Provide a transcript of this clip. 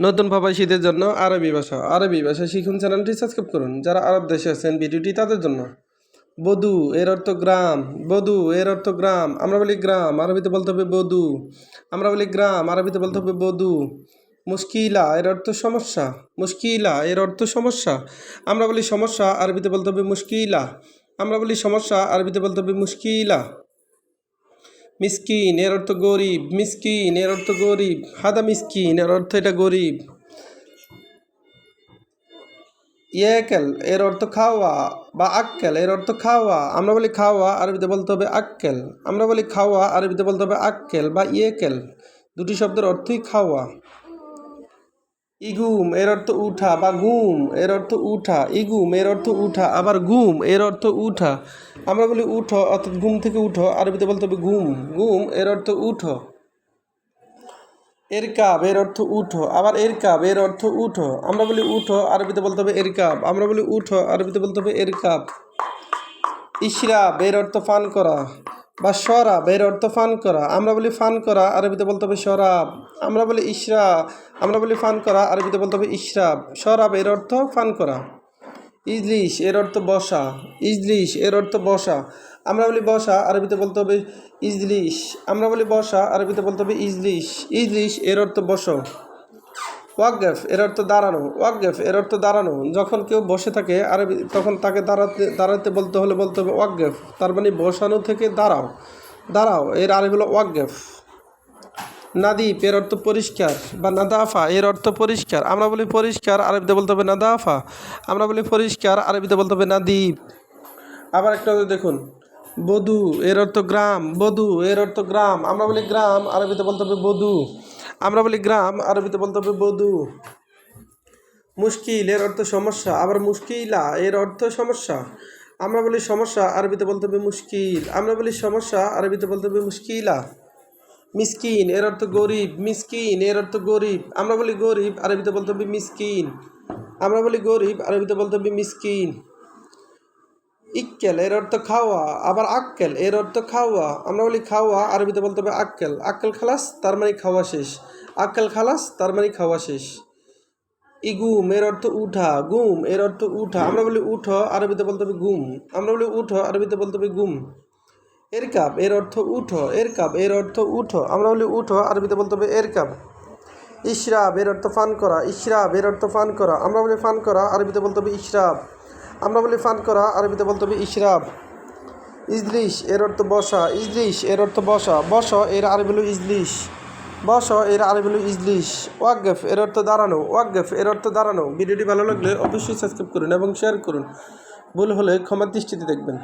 নতুন প্রবাসীদের জন্য আরবি ভাষা। আরবি ভাষা শিখুন চ্যানেলটি সাবস্ক্রাইব করুন। যারা আরব দেশে আছেন, ভিডিওটি তাদের জন্য। বধু, এর অর্থ গ্রাম। বধু, এর অর্থ গ্রাম। আমরা বলি গ্রাম, আরবিতে বলতে হবে বধু। আমরা বলি গ্রাম, আরবিতে বলতে হবে বধু। মুশকিলা, এর অর্থ সমস্যা। মুশকিলা, এর অর্থ সমস্যা। আমরা বলি সমস্যা, আরবিতে বলতে হবে মুশকিলা। আমরা বলি সমস্যা, আরবিতে বলতে হবে মুশকিলা। মিসকিন, এর অর্থ গরিব, মিসকিন, এর অর্থ গরিব, হাদা মিসকিন, এর অর্থ এটা গরিব। ইয়েকেল, এর অর্থ খাওয়া, বা আক্কেল, এর অর্থ খাওয়া, আমরা বলি খাওয়া, আরবিতে বলতে হবে আক্কেল, আমরা বলি খাওয়া, আরবিতে বলতে হবে আক্কেল বা ইয়েকেল, দুটি শব্দের অর্থই খাওয়া। ইগুম, এর অর্থ উঠা বা গুম, এর অর্থ উঠা। ইগুম, এর অর্থ উঠা, আবার গুম, এর অর্থ উঠা। আমরা বলি উঠো, অর্থাৎ ঘুম থেকে উঠো, আরবিতে বলতে হবে গুম। গুম, এর অর্থ উঠো। এরকাব, এর অর্থ উঠো, আবার এরকাব, এর অর্থ উঠো। আমরা বলি উঠো, আরবিতে বলতে হবে এরকাব। আমরা বলি উঠো, আরবিতে বলতে হবে এরকাব। ইশরাব, এর অর্থ পান করা। বা শরাব এর অর্থ ফান করা। আমরা বলি ফান করা, আরবিতে বলতে হবে শরাব আমরা বলি ইশরা, আমরা বলি ফান করা, আরবিতে বলতে হবে ইশরাব। শরাব এর অর্থ ফান করা। ইজলিশ এর অর্থ বসা। ইজলিশ এর অর্থ বসা। আমরা বলি বসা, আরবিতে বলতে হবে ইজলিশ। আমরা বলি বসা, আরবিতে বলতে হবে ইজলিশ। ইজলিশ এর অর্থ বসো। ওয়াকগেফ এর অর্থ দাঁড়ানো। ওয়াকগেফ এর অর্থ দাঁড়ানো। যখন কেউ বসে থাকে, আরবি, তখন তাকে দাঁড়াতে দাঁড়াতে বলতে হলে বলতে হবে ওয়াকগেফ। তার মানে বসানো থেকে দাঁড়াও। দাঁড়াও, এর আরবি হলো ওয়াকগেফ। নাদিপ এর অর্থ পরিষ্কার বা নাদাফা, এর অর্থ পরিষ্কার। আমরা বলি পরিষ্কার, আরবিতে বলতে হবে নাদাফা। আমরা বলি পরিষ্কার, আরবিতে বলতে হবে নাদীপ আবার একটা দেখুন, বধু, এর অর্থ গ্রাম। বধু, এর অর্থ গ্রাম। আমরা বলি গ্রাম, আরবিতে বলতে হবে বধু। আমরা বলি গ্রাম, আরবিতে বলতে হবে বধু। মুশকিল, এর অর্থ সমস্যা। আবার মুশকিলা, এর অর্থ সমস্যা। আমরা বলি সমস্যা, আরবিতে বলতে হবে মুশকিল। আমরা বলি সমস্যা, আরবিতে বলতে হবে মুশকিলা। মিসকিন, এর অর্থ গরিব। মিসকিন, এর অর্থ গরিব। আমরা বলি গরিব, আরবিতে বলতে হবে মিসকিন। আমরা বলি গরিব, আরবিতে বলতে হবে মিসকিন। ইক্কেল, এর অর্থ খাওয়া, আবার আক্কেল, এর অর্থ খাওয়া। আমরা বলি খাওয়া, আরবিতে বলতে হবে আক্কেল। আক্কেল খালাস, তার মানে খাওয়া শেষ। আক্কেল খালাস, তার মানে খাওয়া শেষ। ইগুম, এর অর্থ উঠা। গুম, এর অর্থ উঠা। আমরা বলি উঠো, আরবিতে বলতে হবে গুম। আমরা বলি উঠো, আরবিতে বলতে হবে গুম। এর কাপ এর অর্থ উঠো। এর কাপ এর অর্থ উঠো। আমরা বলি উঠো, আরবিতে বলতে হবে এর কাপ ইশরাব, এর অর্থ ফান করা। ইশরাব, এর অর্থ ফান করা। আমরা বলি ফান করা, আরবিতে বলতে হবে ইশরাব। আমরা বলি ফান করা, আরবিতে বলতে হবে ইশরাব। ইজলিশ, এর অর্থ বসা। ইজলিশ, এর অর্থ বসা। বস, এর আরবি হলো ইজলিশ। বস, এর আরবি হলো ইজলিশ। ওয়াকগেফ এর অর্থ দাঁড়ানো। ওয়াকগেফ এর অর্থ দাঁড়ানো। ভিডিওটি ভালো লাগলে অবশ্যই সাবস্ক্রাইব করুন এবং শেয়ার করুন। ভুল হলে ক্ষমার দৃষ্টিতে দেখবেন।